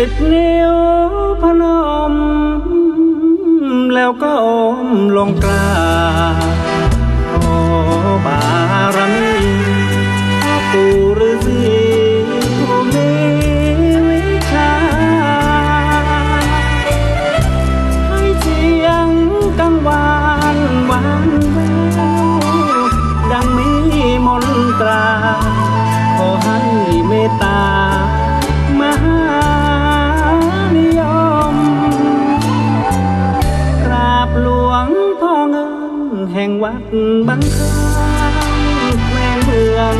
สิบนิ้วพนม แล้วก็อมลงกราบ แห่งวัดบางคานแม่เมือง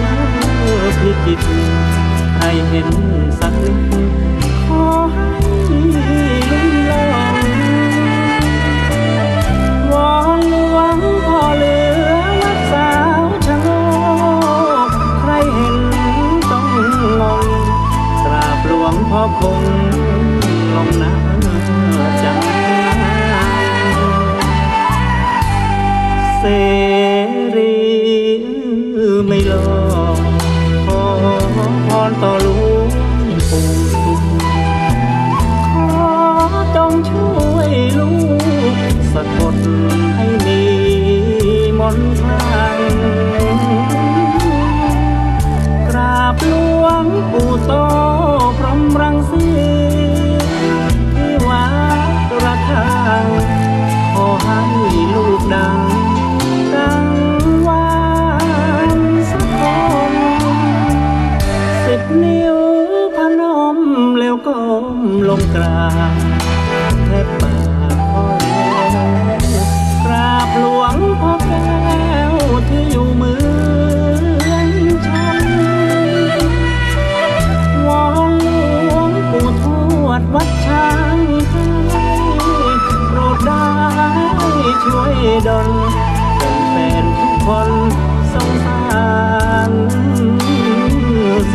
พิจิตรให้เห็นสักนิดขอให้ลุ่งลงวอนหลวงพ่อเหลือวัดสาวชะโงกใครเห็นต้องงงกราบหลวงพ่อคงลงน้ำ ลงกราบแทบบาทพ่อแล้วกราบหลวงพ่อแก้วที่อยู่เมืองชันวอนหลวงปู่ทวดวัดช้างให้โปรดได้ช่วยดลเป็นแฟนทุกคนสงสารเส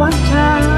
วด